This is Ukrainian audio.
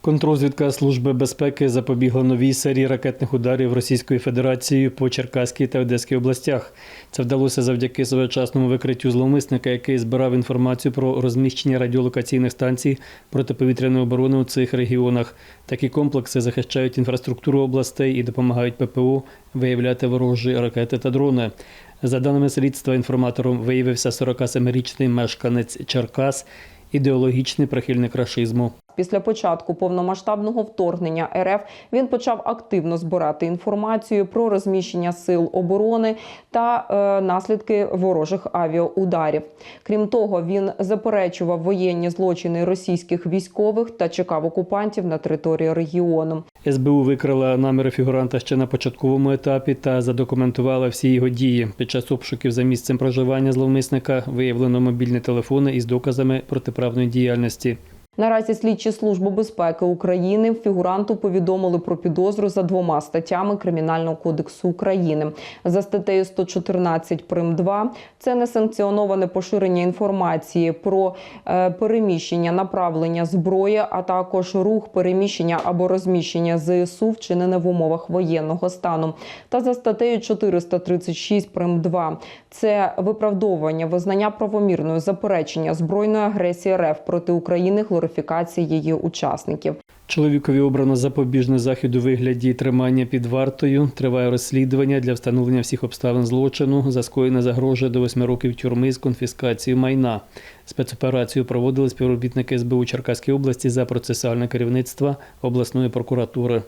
Контрозвідка Служби безпеки запобігла новій серії ракетних ударів Російською Федерацією по Черкаській та Одеській областях. Це вдалося завдяки своєчасному викриттю зловмисника, який збирав інформацію про розміщення радіолокаційних станцій протиповітряної оборони у цих регіонах. Такі комплекси захищають інфраструктуру областей і допомагають ППО виявляти ворожі ракети та дрони. За даними слідства, інформатором виявився 47-річний мешканець Черкас, ідеологічний прихильник рашизму. Після початку повномасштабного вторгнення РФ він почав активно збирати інформацію про розміщення сил оборони та е, наслідки ворожих авіаударів. Крім того, він заперечував воєнні злочини російських військових та чекав окупантів на території регіону. СБУ викрила наміри фігуранта ще на початковому етапі та задокументувала всі його дії. Під час обшуків за місцем проживання зловмисника виявлено мобільні телефони із доказами протиправної діяльності. Наразі слідчі служби безпеки України фігуранту повідомили про підозру за двома статтями Кримінального кодексу України. За статтею 114 прим 2 – це несанкціоноване поширення інформації про е, переміщення, направлення зброї, а також рух переміщення або розміщення ЗСУ, вчинене в умовах воєнного стану. Та за статтею 436 прим 2 – це виправдовування, визнання правомірною заперечення збройної агресії РФ проти України, глорифікації її учасників. Чоловікові обрано запобіжний захід у вигляді тримання під вартою. Триває розслідування для встановлення всіх обставин злочину. За скоєне загрожує до восьми років тюрми з конфіскацією майна. Спецоперацію проводили співробітники СБУ Черкаської області за процесуальне керівництво обласної прокуратури.